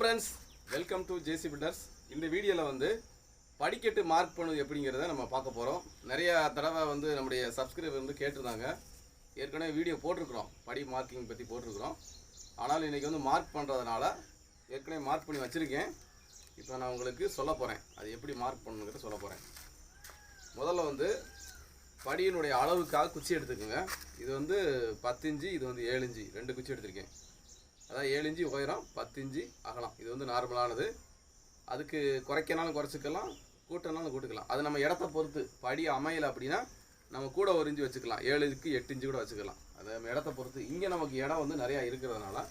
Friends welcome to JC builders இந்த வீடியோவில் வந்து படிக்கட்டு மார்க் பண்ணுது எப்படிங்கிறத நம்ம பார்க்க போகிறோம் நிறைய தடவை வந்து நம்முடைய சப்ஸ்கிரைபர் வந்து கேட்டிருந்தாங்க. ஏற்கனவே வீடியோ போட்டிருக்கிறோம். படி மார்க்கிங் பற்றி போட்டிருக்கிறோம். ஆனால் இன்றைக்கி வந்து மார்க் பண்ணுறதுனால ஏற்கனவே மார்க் பண்ணி வச்சுருக்கேன். இப்போ நான் உங்களுக்கு சொல்ல போகிறேன் அது எப்படி மார்க் பண்ணணுங்கிறத சொல்ல போகிறேன் முதல்ல வந்து படியினுடைய அளவுக்காக குச்சி எடுத்துக்கோங்க. இது வந்து பத்து இன்ச்சு இது வந்து ஏழு இஞ்சி ரெண்டு குச்சி எடுத்திருக்கேன். அதாவது ஏழு இஞ்சி உயரம் பத்து இன்ச்சு அகலம். இது வந்து நார்மலானது அதுக்கு குறைக்கனாலும் குறைச்சிக்கலாம் கூட்டனாலும் கூட்டுக்கலாம். அது நம்ம இடத்த பொறுத்து. படி அமையலை அப்படின்னா நம்ம கூட ஒரு இஞ்சி வச்சுக்கலாம். ஏழு எட்டு இஞ்சி கூட வச்சுக்கலாம். அது நம்ம இடத்த பொறுத்து. இங்கே நமக்கு இடம் வந்து நிறையா இருக்கிறதுனால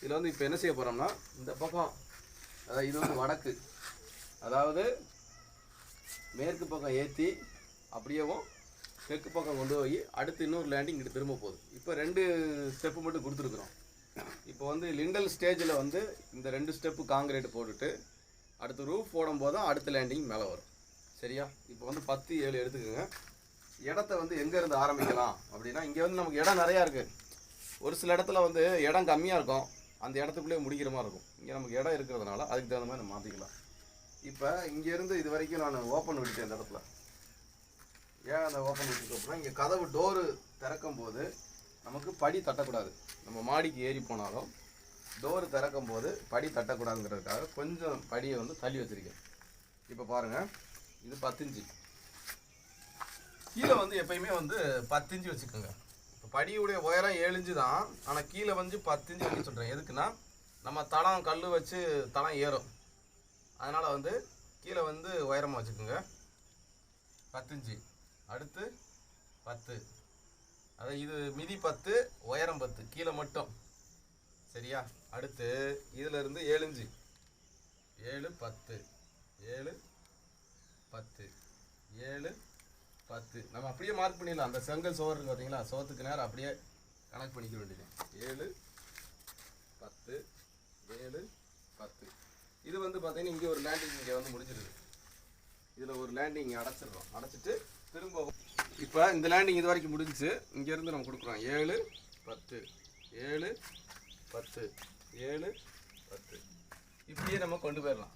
இதில் வந்து இப்போ என்ன செய்ய போகிறோம்னா இந்த பக்கம் அதாவது இது வந்து வடக்கு. அதாவது மேற்கு பக்கம் ஏற்றி அப்படியேவும் தெற்கு பக்கம் கொண்டு போய் அடுத்து இன்னொரு லேண்டிங் இங்கிட்டு திரும்ப போகுது. இப்போ ரெண்டு ஸ்டெப்பு மட்டும் கொடுத்துருக்குறோம். இப்போ வந்து லிண்டல் ஸ்டேஜில் வந்து இந்த ரெண்டு ஸ்டெப்பு காங்கிரீட் போட்டுட்டு அடுத்து ரூஃப் போடும்போது தான் அடுத்த லேண்டிங் மேலே வரும். சரியா? இப்போ வந்து பத்து ஏழு எடுத்துக்கோங்க. இடத்த வந்து எங்கேருந்து ஆரம்பிக்கலாம் அப்படின்னா இங்கே வந்து நமக்கு இடம் நிறையா இருக்குது ஒரு சில இடத்துல வந்து இடம் கம்மியாக இருக்கும். அந்த இடத்துக்குள்ளேயே முடிக்கிற மாதிரி இருக்கும். இங்கே நமக்கு இடம் இருக்கிறதுனால அதுக்கு தகுந்த மாதிரி நம்ம மாற்றிக்கலாம் இப்போ இங்கேருந்து இது வரைக்கும் நான் ஓப்பன் விட்டுட்டேன் இந்த இடத்துல. ஏன் அந்த ஓப்பன் விட்டுருக்கோம் அப்படின்னா இங்கே கதவு டோரு திறக்கும் போது நமக்கு படி தட்டக்கூடாது. நம்ம மாடிக்கு ஏறி போனாலும் டோர் திறக்கும் போது படி தட்டக்கூடாதுங்கிறதுக்காக கொஞ்சம் படியை வந்து தள்ளி வச்சிருக்கேன். இப்போ பாருங்கள் இது பத்தஞ்சு கீழே வந்து எப்பயுமே வந்து பத்தஞ்சு வச்சுக்கோங்க. இப்போ படியுடைய உயரம் ஏழிஞ்சு தான். ஆனால் கீழே வந்து பத்தஞ்சு வைக்க சொல்கிறேன் எதுக்குன்னா நம்ம தளம் கல் வச்சு தளம் ஏறும். அதனால் வந்து கீழே வந்து உயரமாக வச்சுக்கோங்க. பத்தஞ்சு அடுத்து பத்து. அது இது மிதி பத்து உயரம் பத்து கீழே மட்டும். சரியா? அடுத்து இதில் இருந்து ஏழு ஏழு பத்து. ஏழு பத்து. ஏழு பத்து. நம்ம அப்படியே மார்க் பண்ணிடலாம். அந்த செங்கல் சோறு இருக்கு பார்த்தீங்களா சோத்துக்கு நேரம் அப்படியே கணக்கு பண்ணிக்க வேண்டியது. ஏழு பத்து. ஏழு பத்து. இது வந்து பார்த்தீங்கன்னா இங்கே ஒரு லேண்டிங் இங்கே வந்து முடிஞ்சிருது. இதில் ஒரு லேண்டிங் அடைச்சிடுறோம். அடைச்சிட்டு திரும்ப இப்போ இந்த லேண்டிங் இது வரைக்கும் முடிஞ்சிச்சு. இங்கேருந்து நம்ம கொடுக்குறோம். ஏழு பத்து. ஏழு பத்து. ஏழு பத்து. இப்படியே நம்ம கொண்டு போயிடலாம்.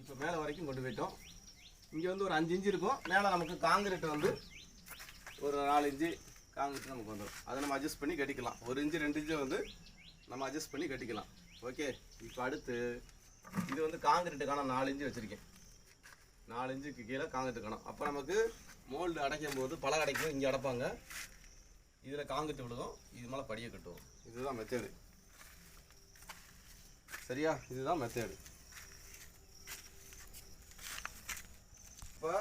இப்போ மேலே வரைக்கும் கொண்டு போயிட்டோம். இங்கே வந்து ஒரு அஞ்சு இன்ச்சு இருக்கும். மேலே நமக்கு காங்கிரீட் வந்து ஒரு நாலு இன்ச்சு காங்கிரீட் நமக்கு வந்துடும் அதை நம்ம அட்ஜஸ்ட் பண்ணி கட்டிக்கலாம். ஒரு இன்ச்சு ரெண்டு இன்ச்சு வந்து நம்ம அட்ஜஸ்ட் பண்ணி கட்டிக்கலாம். ஓகே இப்போ அடுத்து இது வந்து காங்கிரீட்டுக்கான நாலு இன்ச்சு வச்சுருக்கேன். நாலு இன்ச்சுக்கு கீழே காங்கிரீட் கணம். அப்போ நமக்கு மோல்டு அடைக்கும் போது பழம் அடைக்கும் இங்கே அடைப்பாங்க. இதில் காங்கிரீட் விழுகும். இது மேலே படியை கட்டுவோம். இதுதான் மெத்தேடு சரியா? இதுதான் மெத்தேடு இப்போ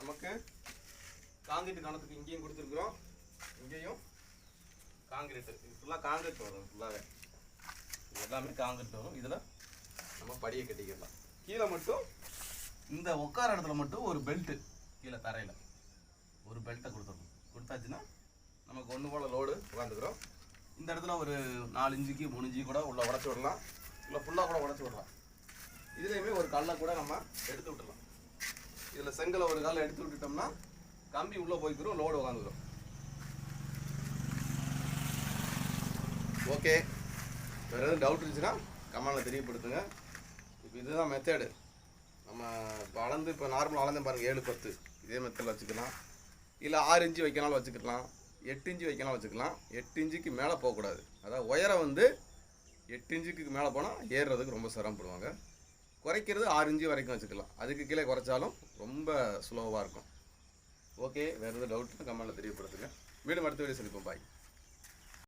நமக்கு காங்கிரீட் கணத்துக்கு இங்கேயும் கொடுத்துருக்குறோம். இங்கேயும் காங்கிரீட்டு இது ஃபுல்லாக காங்கிரீட் வரும். ஃபுல்லாகவே எல்லாமே காங்கிரீட் வரும். இதில் நம்ம படியை கட்டிக்கலாம். கீழே மட்டும் இந்த உட்கார இடத்துல மட்டும் ஒரு பெல்ட்டு கீழே தரையில். ஒரு பெல்ட்டை கொடுத்துடணும். கொடுத்தாச்சுன்னா நமக்கு ஒன்று போல் லோடு உட்காந்துக்கிறோம் இந்த இடத்துல ஒரு நாலு இஞ்சிக்கு மூணு இஞ்சி கூட உள்ள உடச்சி விடலாம். இல்லை ஃபுல்லாக கூட உடச்சி விடலாம். இதுலேயுமே ஒரு கல்லை கூட நம்ம எடுத்து விட்டுடலாம். இதில் செங்கலை ஒரு கல்லை எடுத்து விட்டுட்டோம்னா கம்பி உள்ளே போய்க்கிறோம் லோடு உட்காந்துக்கிறோம் ஓகே வேறு எதுவும் டவுட் இருந்துச்சுன்னா கமெண்டில் தெரியப்படுத்துங்க. இப்போ இதுதான் மெத்தேடு அளந்து இப்போ நார்மலாக அளந்து பாருங்கள் ஏழு பத்து. இதே மெத்தடில் வச்சுக்கலாம். இல்லை ஆறு இன்ச்சு வைக்கனாலும் வச்சுக்கலாம். எட்டு இன்ச்சு வைக்கனாலும் வச்சுக்கலாம். எட்டு இன்ச்சுக்கு மேலே போகக்கூடாது. அதாவது உயரம் வந்து எட்டு இன்ச்சுக்கு மேலே போனால் ஏறுறதுக்கு ரொம்ப சிரமப்படுவாங்க. குறைக்கிறது ஆறு இன்ச்சு வரைக்கும் வச்சுக்கலாம். அதுக்கு கீழே குறைச்சாலும் ரொம்ப ஸ்லோவாக இருக்கும். ஓகே வேறு எதுவும் டவுட்னா கமெண்டில் தெரியப்படுத்துங்க. வீடு அடுத்த வீடியோ சந்திப்போம். பாய்